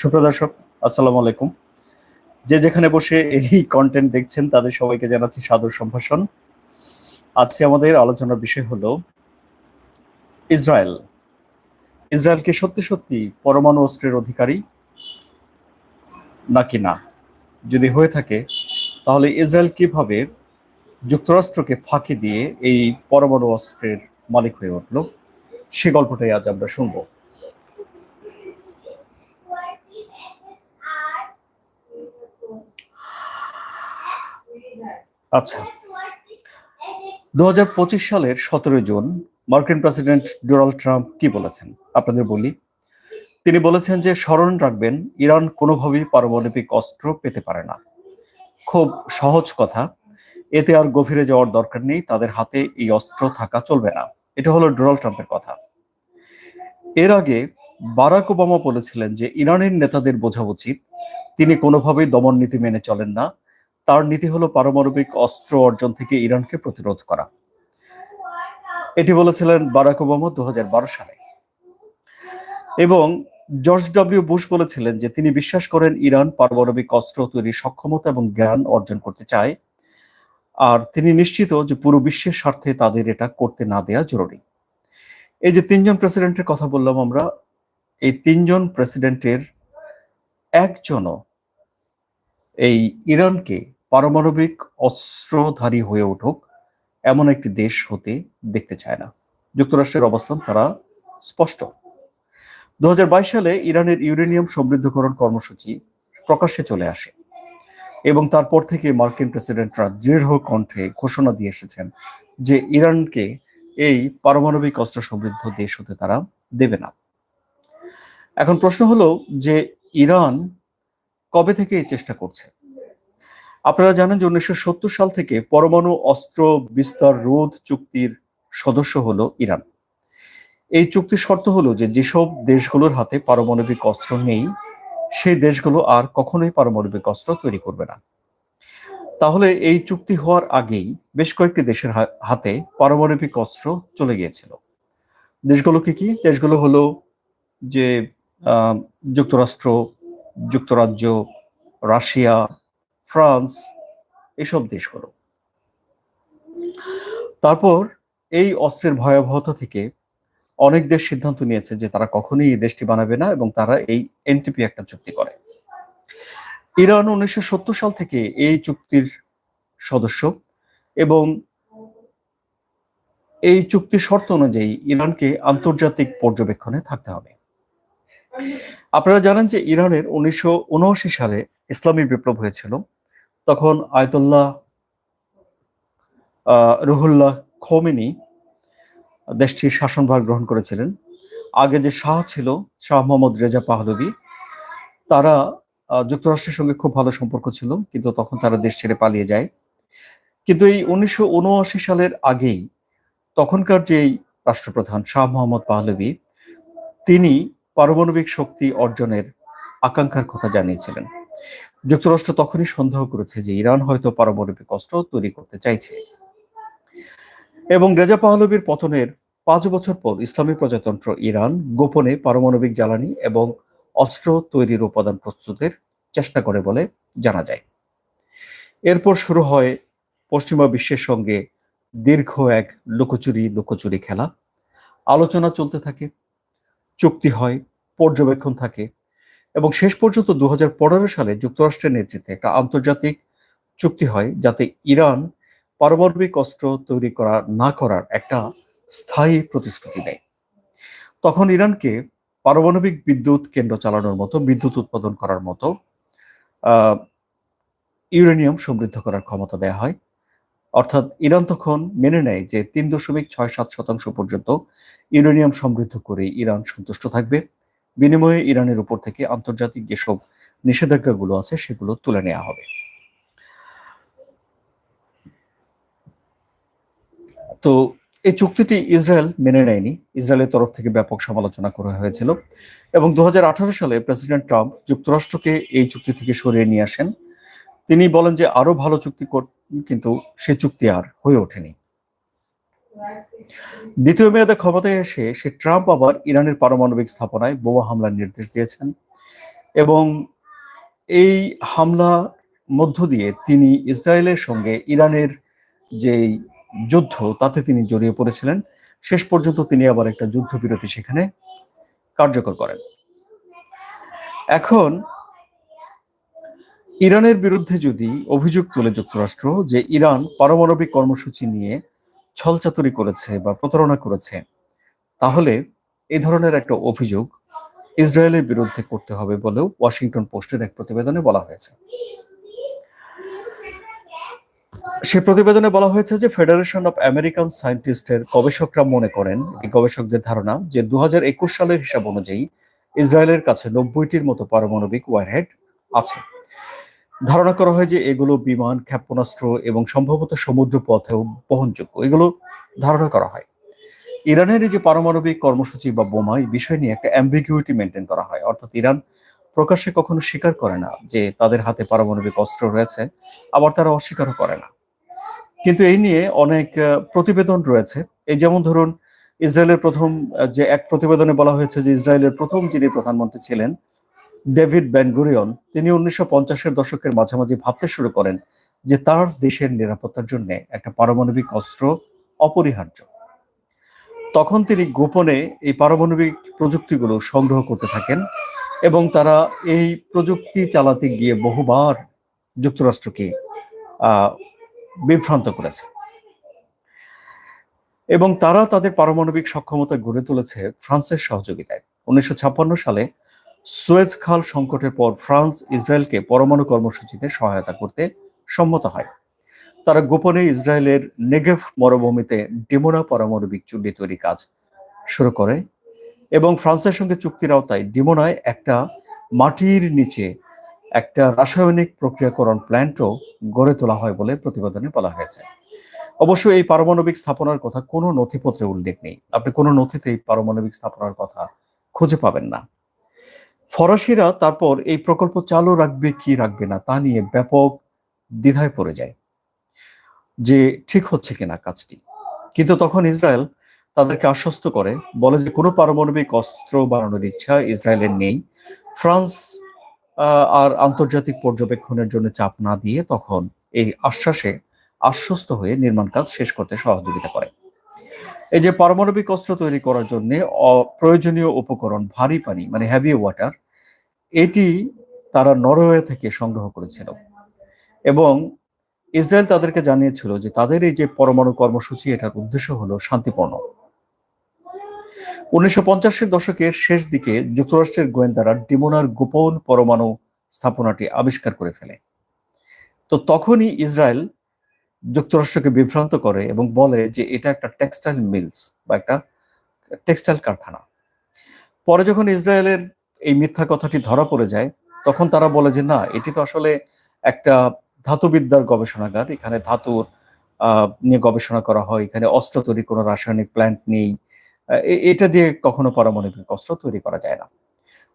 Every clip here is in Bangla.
সুপ্রদর্শক আসসালামু আলাইকুম। যে যেখানে বসে এই কন্টেন্ট দেখছেন, তাদের সবাইকে জানাচ্ছি সাদর সম্ভাষণ। আজকে আমাদের আলোচনার বিষয় হলো ইসরায়েল। ইসরায়েল কি সত্যি সত্যি পরমাণু অস্ত্রের অধিকারী নাকি না? যদি হয়ে থাকে, তাহলে ইসরায়েল কীভাবে যুক্তরাষ্ট্রকে ফাঁকি দিয়ে এই পরমাণু অস্ত্রের মালিক হয়ে উঠল, সে গল্পটাই আজ আমরা শুনব। আচ্ছা। দু হাজার পঁচিশ সালের সতেরোই জুন মার্কিন প্রেসিডেন্ট ডোনাল্ড ট্রাম্প কি বলেছেন? আপনাদের বলি। তিনি বলেছেন যে স্মরণ রাখবেন, ইরান কোনোভাবেই পারমাণবিক অস্ত্র পেতে পারে না। খুব সহজ কথা। এতে আর গভীরে যাওয়ার দরকার নেই, তাদের হাতে এই অস্ত্র থাকা চলবে না। এটা হলো ডোনাল্ড ট্রাম্পের কথা। এর আগে বারাক ওবামা বলেছিলেন যে, ইরানের নেতাদের বোঝা উচিত, তিনি কোনোভাবেই দমন নীতি মেনে চলেন না। তার নীতি হলো পারমাণবিক অস্ত্র অর্জন থেকে ইরানকে প্রতিরোধ করা। এটি বলেছিলেন বারাক ওবামা দু সালে। এবং জর্জ ডব্লিউ বুশ বলেছিলেন যে তিনি বিশ্বাস করেন ইরান পারমাণবিক অস্ত্র তৈরির সক্ষমতা এবং জ্ঞান অর্জন করতে চায়। আর তিনি নিশ্চিত যে পুরো বিশ্বের স্বার্থে তাদের এটা করতে না দেয়া জরুরি। এই যে তিনজন প্রেসিডেন্টের কথা বললাম আমরা, এই তিনজন প্রেসিডেন্টের একজনও এই ইরানকে পারমাণবিক অস্ত্রধারী হয়ে উঠুক, এমন একটি দেশ হতে দেখতে চায় না। যুক্তরাষ্ট্রের অবস্থান তারা স্পষ্ট। দুহাজার বাইশ সালে ইরানের ইউরেনিয়াম সমৃদ্ধকরণ কর্মসূচি প্রকাশ্যে চলে আসে এবং তারপর থেকে মার্কিন প্রেসিডেন্টরা দৃঢ় কণ্ঠে ঘোষণা দিয়ে এসেছেন যে ইরানকে এই পারমাণবিক অস্ত্র সমৃদ্ধ দেশ হতে তারা দেবে না। এখন প্রশ্ন হলো যে ইরান কবে থেকে এই চেষ্টা করছে? আপনারা জানেন যে উনিশশো সত্তর সাল থেকে পরমাণু অস্ত্র বিস্তার রোধ চুক্তির সদস্য হলো ইরান। এই চুক্তির শর্ত হলো যে যেসব দেশগুলোর হাতে পারমাণবিক অস্ত্র নেই, সেই দেশগুলো আর কখনোই পারমাণবিক অস্ত্র তৈরি করবে না। তাহলে এই চুক্তি হওয়ার আগেই বেশ কয়েকটি দেশের হাতে পারমাণবিক অস্ত্র চলে গিয়েছিল। দেশগুলো কি? কি দেশগুলো হলো যে যুক্তরাষ্ট্র যুক্তরাজ্য, রাশিয়া, ফ্রান্স, এসব দেশগুলো তারপর এই অস্ত্রের ভয়াবহতা থেকে অনেক দেশ সিদ্ধান্ত নিয়েছে যে তারা কখনোই এই দেশটি বানাবে না এবং তারা এই এনটিপি একটা চুক্তি করে। ইরান উনিশশো সত্তর সাল থেকে এই চুক্তির সদস্য এবং এই চুক্তির শর্ত অনুযায়ী ইরানকে আন্তর্জাতিক পর্যবেক্ষণে থাকতে হবে। আপনারা জানেন যে ইরানের উনিশশো উনআশি সালে ইসলামী বিপ্লব হয়েছিল। তখন আয়তুল্লাহ রুহুল্লাহ খোমিনি দেশটির শাসনভার গ্রহণ করেছিলেন। আগে যে শাহ ছিল, শাহ মোহাম্মদ রেজা পাহলবি তারা যুক্তরাষ্ট্রের সঙ্গে খুব ভালো সম্পর্ক ছিল, কিন্তু তখন তারা দেশ ছেড়ে পালিয়ে যায়। কিন্তু এই উনিশশো উনআশি সালের আগেই তখনকার যে রাষ্ট্রপ্রধান শাহ মোহাম্মদ পাহলবি তিনি পারমাণবিক শক্তি অর্জনের আকাঙ্ক্ষার কথা জানিয়েছিলেন। যুক্তরাষ্ট্র তখনই সন্দেহ করেছে যে ইরান হয়তো পারমাণবিক অস্ত্র তৈরি করতে চাইছে। এবং রেজা পাহলবির পতনের পাঁচ বছর পর ইসলামী প্রজাতন্ত্র ইরান গোপনে পারমাণবিক জ্বালানি এবং অস্ত্র তৈরির উপাদান প্রস্তুতের চেষ্টা করে বলে জানা যায়। এরপর শুরু হয় পশ্চিমা বিশ্বের সঙ্গে দীর্ঘ এক লুকোচুরি লুকোচুরি খেলা। আলোচনা চলতে থাকে। চুক্তি হয়, পর্যবেক্ষণ থাকে এবং শেষ পর্যন্ত দু হাজার পনেরো সালে যুক্তরাষ্ট্রের নেতৃত্বে একটা আন্তর্জাতিক চুক্তি হয় যাতে ইরান পারমাণবিক অস্ত্র তৈরি করা না করার একটা স্থায়ী প্রতিশ্রুতি দেয়। তখন ইরানকে পারমাণবিক বিদ্যুৎ কেন্দ্র চালানোর মতো, বিদ্যুৎ উৎপাদন করার মতো ইউরেনিয়াম সমৃদ্ধ করার ক্ষমতা দেয়া হয়। অর্থাৎ ইরান তখন মেনে নেয় যে তিন দশমিক ছয় সাত শতাংশ পর্যন্ত ইউরেনিয়াম সমৃদ্ধ করে ইরান সন্তুষ্ট থাকবে। বিনিময়ে ইরানের উপর থেকে আন্তর্জাতিক যেসব নিষেধাজ্ঞাগুলো আছে, সেগুলো তুলে নেওয়া হবে। তো এই চুক্তিটি ইসরায়েল মেনে নেয়নি। ইসরায়েলের তরফ থেকে ব্যাপক সমালোচনা করা হয়েছিল। এবং দু হাজার আঠারো সালে প্রেসিডেন্ট ট্রাম্প যুক্তরাষ্ট্রকে এই চুক্তি থেকে সরিয়ে নিয়ে আসেন। তিনি বলেন যে আরও ভালো চুক্তি কিন্তু সে চুক্তি আর হয়ে ওঠেনি। দ্বিতীয় মেয়াদে ক্ষমতায় এসে সে ট্রাম্প আবার ইরানের পারমাণবিক স্থাপনায় বোমা হামলার নির্দেশ দিয়েছেন এবং এই হামলা মধ্য দিয়ে তিনি ইসরায়েলের সঙ্গে ইরানের যে যুদ্ধ, তাতে তিনি জড়িয়ে পড়েছিলেন। শেষ পর্যন্ত তিনি আবার একটা যুদ্ধবিরতি সেখানে কার্যকর করেন। এখন ইরানের বিরুদ্ধে যদি অভিযোগ তুলে যুক্তরাষ্ট্র যে ইরান পারমাণবিক কর্মসূচি নিয়ে ছলচাতুরি করেছে বা প্রতারণা করেছে, তাহলে এই ধরনের একটা অভিযোগ ইসরায়েলের বিরুদ্ধে করতে হবে বলেও ওয়াশিংটন পোস্টের এক প্রতিবেদনে বলা হয়েছে। সে প্রতিবেদনে বলা হয়েছে যে ফেডারেশন অফ আমেরিকান সায়েন্টিস্টের গবেষকরা মনে করেন, এই গবেষকদের ধারণা যে দু হাজার একুশ সালের হিসাব অনুযায়ী ইসরায়েলের কাছে নব্বইটির মতো পারমাণবিক ওয়ারহেড আছে। ধারণা করা হয় যে এগুলো বিমান, ক্ষেপণাস্ত্র এবং সম্ভবত সমুদ্র পথেও বহনযোগ্য। এগুলো ধারণা করা হয়। ইরানের যে পারমাণবিক কর্মসূচি বা বোমা, এই বিষয় নিয়ে একটা অ্যাম্বিগুইটি মেনটেন করা হয়। অর্থাৎ ইরান প্রকাশ্যে কখনো স্বীকার করে না যে তাদের হাতে পারমাণবিক অস্ত্র রয়েছে, আবার তারা অস্বীকারও করে না। কিন্তু এই নিয়ে অনেক প্রতিবেদন রয়েছে। এই যেমন ধরুন, ইসরায়েলের প্রথম যে এক প্রতিবেদনে বলা হয়েছে যে ইসরায়েলের প্রথম যিনি প্রধানমন্ত্রী ছিলেন ডেভিড ব্যানগুরিয়ন তিনি উনিশশো পঞ্চাশের দশকের মাঝামাঝি ভাবতে শুরু করেন যে তার দেশের নিরাপত্তার জন্য একটা পারমাণবিক অস্ত্র অপরিহার্য। তখন তিনি গোপনে এই পারমাণবিক প্রযুক্তিগুলো সংগ্রহ করতে থাকেন এবং তারা এই প্রযুক্তি চালাতে গিয়ে বহুবার যুক্তরাষ্ট্রকে বিভ্রান্ত করেছে। এবং তারা তাদের পারমাণবিক সক্ষমতা গড়ে তুলেছে ফ্রান্সের সহযোগিতায়। উনিশশো ছাপ্পান্ন সালে সুয়েজ খাল সংকটের পর ফ্রান্স ইসরায়েলকে পরমাণু কর্মসূচিতে সহায়তা করতে সম্মত হয়। তারা গোপনে ইসরায়েলের নেগেভ মরুভূমিতে ডিমোনা পারমাণবিক চুল্লি তৈরি কাজ শুরু করে এবং ফ্রান্সের সঙ্গে চুক্তির আওতায় ডিমোনায় একটা মাটির নিচে একটা রাসায়নিক প্রক্রিয়াকরণ প্ল্যান্টও গড়ে তোলা হয় বলে প্রতিবেদনে বলা হয়েছে। অবশ্য এই পারমাণবিক স্থাপনার কথা কোনো নথিপত্রে উল্লেখ নেই। আপনি কোনো নথিতে এই পারমাণবিক স্থাপনার কথা খুঁজে পাবেন না। ফরাসিরা তারপর এই প্রকল্প চালু রাখবে কি রাখবে না তা নিয়ে ব্যাপক দ্বিধায় পড়ে যায় যে ঠিক হচ্ছে কিনা কাজটি। কিন্তু তখন ইসরায়েল তাদেরকে আশ্বস্ত করে, বলে যে কোনো পারমাণবিক অস্ত্র বানানোর ইচ্ছা ইসরায়েলের নেই। ফ্রান্স আর আন্তর্জাতিক পর্যবেক্ষণের জন্য চাপ না দিয়ে তখন এই আশ্বাসে আশ্বস্ত হয়ে নির্মাণ কাজ শেষ করতে সহযোগিতা করে। এই যে পারমাণবিক অস্ত্র তৈরি করার জন্য প্রয়োজনীয় উপকরণ ভারী পানি মানে হ্যাভি ওয়াটার এটি তারা নরওয়ে থেকে সংগ্রহ করেছিল। এবং ইসরায়েল তাদেরকে জানিয়েছিল যে তাদের এই যে পরমাণু কর্মসূচি, এটার উদ্দেশ্য হলো শান্তিপূর্ণ। উনিশশো পঞ্চাশের দশকের শেষ দিকে যুক্তরাষ্ট্রের গোয়েন্দারা ডিমোনার গোপন পরমাণু স্থাপনাটি আবিষ্কার করে ফেলে। তো তখনই ইসরায়েল যুক্তরাষ্ট্রকে বিভ্রান্ত করে এবং বলে যে এটা একটা টেক্সটাইল মিলস বা একটা টেক্সটাইল কারখানা। পরে যখন ইসরায়েলের এই মিথ্যা কথাটি ধরা পড়ে যায়, তখন তারা বলে যে, না, এটি তো আসলে একটা ধাতুবিদ্যার গবেষণাগার। এখানে ধাতুর নিয়ে গবেষণা করা হয়। এখানে অস্ত্র তৈরি, কোনো রাসায়নিক প্ল্যান্ট নেই। এটা দিয়ে কখনো পারমাণবিক অস্ত্র তৈরি করা যায় না।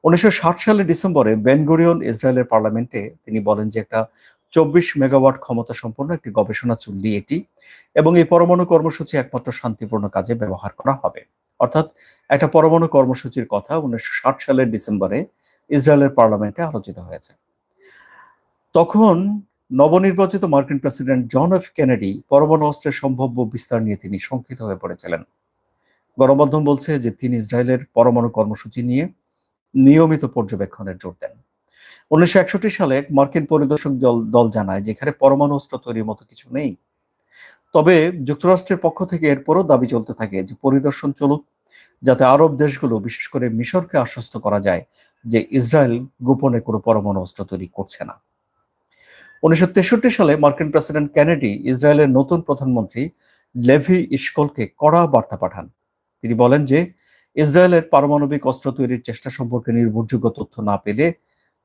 উনিশশো ষাট সালের ডিসেম্বরে বেনগোরিয়ন ইসরায়েলের পার্লামেন্টে তিনি বলেন যে, একটা চব্বিশ মেগাওয়াট ক্ষমতা সম্পন্ন একটি গবেষণা চুল্লি এটি এবং এই পরমাণু কর্মসূচি একমাত্র শান্তিপূর্ণ কাজে ব্যবহার করা হবে। অর্থাৎ একটা পরমাণু কর্মসূচির কথা উনিশশো সালের ডিসেম্বরে ইসরায়েলের পার্লামেন্টে আলোচিত হয়েছে। তখন নবনির্বাচিত মার্কিন প্রেসিডেন্ট জন এফ কেনেডি পরমাণু অস্ত্রের সম্ভাব্য বিস্তার নিয়ে তিনি শঙ্কিত হয়ে পড়েছিলেন। গণমাধ্যম বলছে যে তিনি ইসরায়েলের পরমাণু কর্মসূচি নিয়ে নিয়মিত পর্যবেক্ষণের জোর দেন। উনিশশো একষট্টি সালে মার্কিন পরিদর্শক দল জানায় যেখানে পরমাণু অস্ত্র তৈরির মতো কিছু নেই। তবে যুক্তরাষ্ট্রের পক্ষ থেকে এরপরও দাবি চলতে থাকে যে পরিদর্শন চলুক, যাতে আরব দেশগুলো, বিশেষ করে মিশরকে আশ্বস্ত করা যায় যে ইসরায়েল গোপনে কোনো পরমাণু অস্ত্র তৈরি করছে না। উনিশশো তেষট্টি সালে মার্কিন প্রেসিডেন্ট কেনেডি ইসরায়েলের নতুন প্রধানমন্ত্রী লেভি ইস্কলকে কড়া বার্তা পাঠান। তিনি বলেন যে, ইসরায়েলের পারমাণবিক অস্ত্র তৈরির চেষ্টা সম্পর্কে নির্ভরযোগ্য তথ্য না পেলে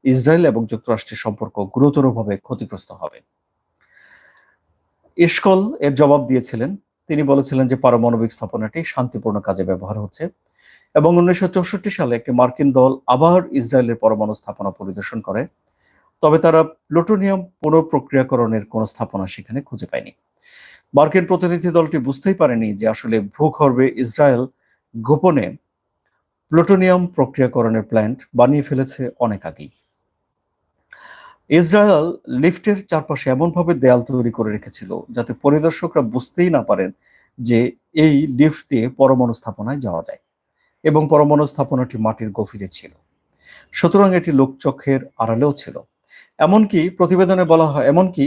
ইসরায়েল এবং যুক্তরাষ্ট্রের সম্পর্ক গুরুতরভাবে ক্ষতিগ্রস্ত হবে। ইস্কল এর জবাব দিয়েছিলেন। তিনি বলেছিলেন যে পারমাণবিক স্থাপনাটি শান্তিপূর্ণ কাজে ব্যবহার হচ্ছে এবং উনিশশো চৌষট্টি সালে একটি মার্কিন দল আবার ইসরায়েলের পরমাণু স্থাপনা পরিদর্শন করে, তবে তারা প্লুটোনিয়াম পুনঃপ্রক্রিয়াকরণের কোন স্থাপনা সেখানে খুঁজে পায়নি। মার্কিন প্রতিনিধি দলটি বুঝতেই পারেনি যে আসলে ভূগর্ভে ইসরায়েল গোপনে প্লুটোনিয়াম প্রক্রিয়াকরণের প্ল্যান্ট বানিয়ে ফেলেছে অনেক আগেই। ইসরায়েল লিফটের চারপাশে এমনভাবে দেয়াল তৈরি করে রেখেছিল যাতে পরিদর্শকরা বুঝতেই না পারেন যে এই লিফট দিয়ে পরমাণু স্থাপনায় যাওয়া যায় এবং পরমাণু স্থাপনাটি মাটির গভীরে ছিল। সুতরাং এটি লোকচক্ষের আড়ালেও ছিল। এমনকি প্রতিবেদনে বলা হয়, এমনকি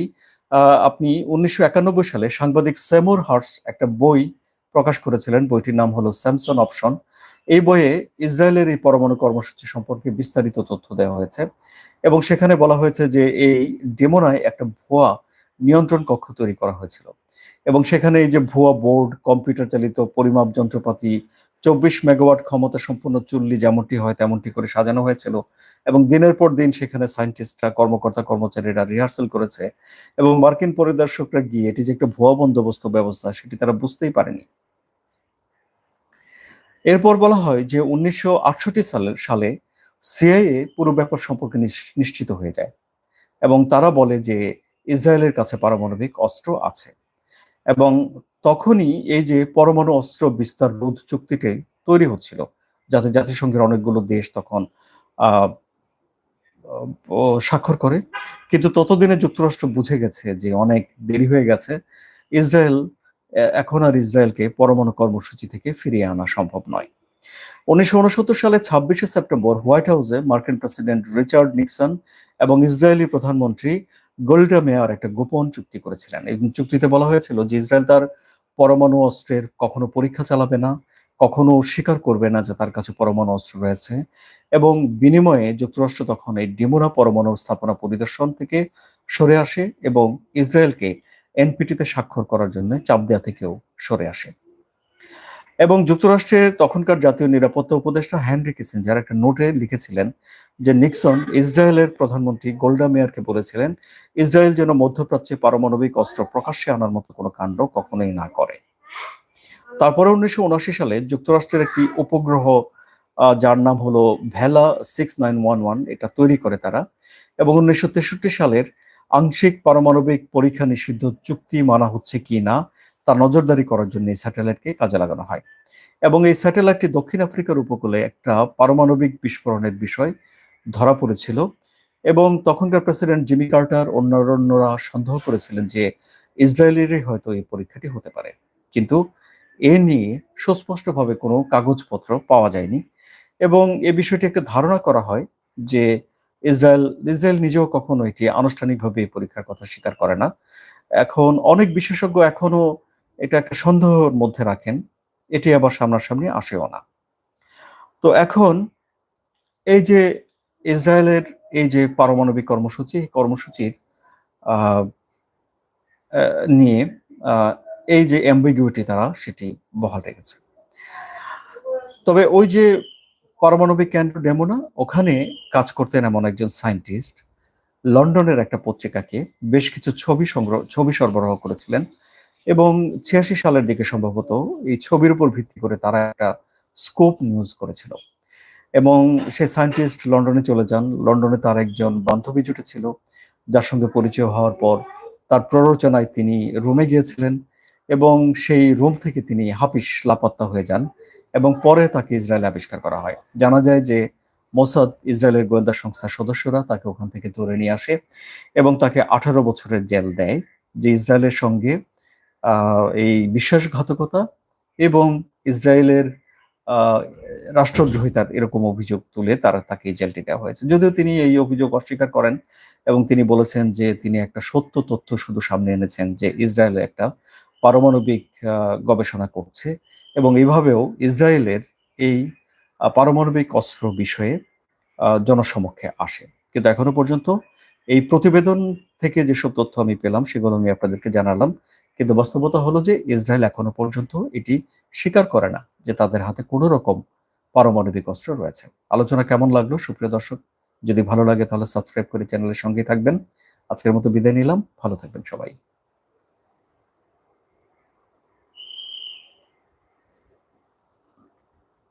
আপনি উনিশশো একানব্বই সালে সাংবাদিক সেমুর হার্স একটা বই প্রকাশ করেছিলেন, বইটির নাম হলো স্যামসন অপশন। এই বইয়ে ইসরায়েলের এই পরমাণু কর্মসূচি সম্পর্কে বিস্তারিত তথ্য দেওয়া হয়েছে এবং সেখানে বলা হয়েছে যে এই ডেমোনায় একটা ভুয়া নিয়ন্ত্রণ কক্ষ তৈরি করা হয়েছিল। এবং সেখানে এই যে ভুয়া বোর্ড, কম্পিউটার চালিত পরিমাপ যন্ত্রপাতি, চব্বিশ মেগাওয়াট ক্ষমতা সম্পন্ন চুল্লি যেমনটি হয় তেমনটি করে সাজানো হয়েছিল এবং দিনের পর দিন সেখানে সায়েন্টিস্টরা, কর্মকর্তা, কর্মচারীরা রিহার্সাল করেছে এবং মার্কিন পরিদর্শকরা গিয়ে এটি যে একটা ভুয়া বন্দোবস্ত ব্যবস্থা, সেটি তারা বুঝতেই পারেনি। এরপর বলা হয় যে উনিশশো সালের সালে সিআইএ পুরো ব্যাপার সম্পর্কে নিশ্চিত হয়ে যায় এবং তারা বলে যে ইসরায়েলের কাছে পারমাণবিক অস্ত্র আছে এবং তখনই এই যে পরমাণু অস্ত্র বিস্তার রোধ চুক্তিটি তৈরি হচ্ছিল, যাতে জাতিসংঘের অনেকগুলো দেশ তখন স্বাক্ষর করে। কিন্তু ততদিনে যুক্তরাষ্ট্র বুঝে গেছে যে অনেক দেরি হয়ে গেছে। ইসরায়েল এখন আর ইসরায়েলকে পরমাণু কর্মসূচি থেকে ফিরিয়ে আনা সম্ভব নয়। উনিশশো সালে ছাব্বিশে সেপ্টেম্বর হোয়াইট হাউসে মার্কিন প্রেসিডেন্ট রিচার্ড নিক্সন এবং ইসরায়েলি প্রধানমন্ত্রী গোল্ডা মেয়ার একটা গোপন চুক্তি করেছিলেন। এবং চুক্তিতে বলা হয়েছিল যে ইসরায়েল তার পরমাণু অস্ত্রের কখনো পরীক্ষা চালাবে না, কখনো স্বীকার করবে না যে তার কাছে পরমাণু অস্ত্র রয়েছে এবং বিনিময়ে যুক্তরাষ্ট্র তখন এই ডিমোনা পরমাণু স্থাপনা পরিদর্শন থেকে সরে আসে এবং ইসরায়েলকে এনপিটিতে স্বাক্ষর করার জন্য চাপ দেওয়া থেকেও সরে আসে। এবং যুক্তরাষ্ট্রের তখনকার জাতীয় নিরাপত্তা উপদেষ্টা হ্যানরি কিসেঞ্জার একটা নোটে লিখেছিলেন যে নিক্সন ইসরায়েলের প্রধানমন্ত্রী গোল্ডা মেয়ারকে বলেছিলেন, ইসরায়েল যেন মধ্যপ্রাচ্যে পারমাণবিক অস্ত্র প্রকাশ্যে আনার মতো কোনো কাণ্ড কখনোই না করে। তারপরে উনিশশো উনআশি সালে যুক্তরাষ্ট্রের একটি উপগ্রহ যার নাম হলো ভেলা সিক্স নাইন ওয়ান ওয়ান, এটা তৈরি করে তারা। এবং উনিশশো তেষট্টি সালের আংশিক পারমাণবিক পরীক্ষা নিষিদ্ধ চুক্তি মানা হচ্ছে কি না, তা নজরদারি করার জন্য এই স্যাটেলাইটকে কাজে লাগানো হয়। এবং এই স্যাটেলাইটটি দক্ষিণ আফ্রিকার উপকূলে একটা পারমাণবিক বিস্ফোরণের বিষয় ধরা পড়েছিল। এবং তখনকার প্রেসিডেন্ট জিমি কার্টার অন্যান্যরা সন্দেহ করেছিলেন যে ইসরায়েলেরই হয়তো এই পরীক্ষাটি হতে পারে। কিন্তু এ নিয়ে সুস্পষ্টভাবে কোনো কাগজপত্র পাওয়া যায়নি। এবং এ বিষয়টি একটা ধারণা করা হয় যে ইসরায়েল ইসরায়েল নিজেও কখনো এটি আনুষ্ঠানিকভাবে পরীক্ষার কথা স্বীকার করে না। এখন অনেক বিশেষজ্ঞ এখনও এটা একটা সন্দেহের মধ্যে রাখেন, এটি আবার সামনাসামনি আসেও না। তো এখন এই যে ইসরায়েলের এই যে পারমাণবিক কর্মসূচি কর্মসূচির নিয়ে এই যে অ্যাম্বিগুইটি তারা, সেটি বহাল রেখেছে। তবে ওই যে পারমাণবিক কেন্দ্র ডেমোনা, ওখানে কাজ করতেন এমন একজন সায়েন্টিস্ট। লন্ডনের একটা পত্রিকাকে বেশ কিছু ছবি সংগ্রহ, ছবি সরবরাহ করেছিলেন এবং ছিয়াশি সালের দিকে সম্ভবত এই ছবির উপর ভিত্তি করে তারা একটা স্কোপ নিউজ করেছিল। এবং সে সায়েন্টিস্ট লন্ডনে চলে যান। লন্ডনে তার একজন বান্ধবী জুটেছিল যার সঙ্গে পরিচয় হওয়ার পর তার প্ররোচনায় তিনি রুমে গিয়েছিলেন এবং সেই রুম থেকে তিনি হাফিস লাপাত্তা হয়ে যান। এবং পরে তাকে ইসরায়েলে আবিষ্কার করা হয়। জানা যায় যে মোসাদ ইসরায়েলের গোয়েন্দা সংস্থার সদস্যরা তাকে ওখান থেকে ধরে নিয়ে আসে এবং তাকে আঠারো বছরের জেল দেয়, যে ইসরায়েলের সঙ্গে এই বিশ্বাসঘাতকতা এবং ইসরায়েলের রাষ্ট্রদ্রোহিতার এরকম অভিযোগ তুলে তারা তাকে জেলটি দেওয়া হয়েছে। যদিও তিনি এই অভিযোগ অস্বীকার করেন এবং তিনি বলেছেন যে তিনি একটা সত্য তথ্য শুধু সামনে এনেছেন যে ইসরায়েল একটা পারমাণবিক গবেষণা করছে। এবং এইভাবেও ইসরায়েলের এই পারমাণবিক অস্ত্র বিষয়ে জনসমক্ষে আসে। কিন্তু এখনও পর্যন্ত এই প্রতিবেদন থেকে যেসব তথ্য আমি পেলাম, সেগুলো আমি আপনাদেরকে জানালাম। কিন্তু বাস্তবতা হলো যে ইসরায়েল এখনও পর্যন্ত এটি স্বীকার করে না যে তাদের হাতে কোনো রকম পারমাণবিক অস্ত্র রয়েছে। আলোচনা কেমন লাগল, সুপ্রিয় দর্শক? যদি ভালো লাগে তাহলে সাবস্ক্রাইব করে চ্যানেলের সঙ্গে থাকবেন। আজকের মতো বিদায় নিলাম। ভালো থাকবেন সবাই।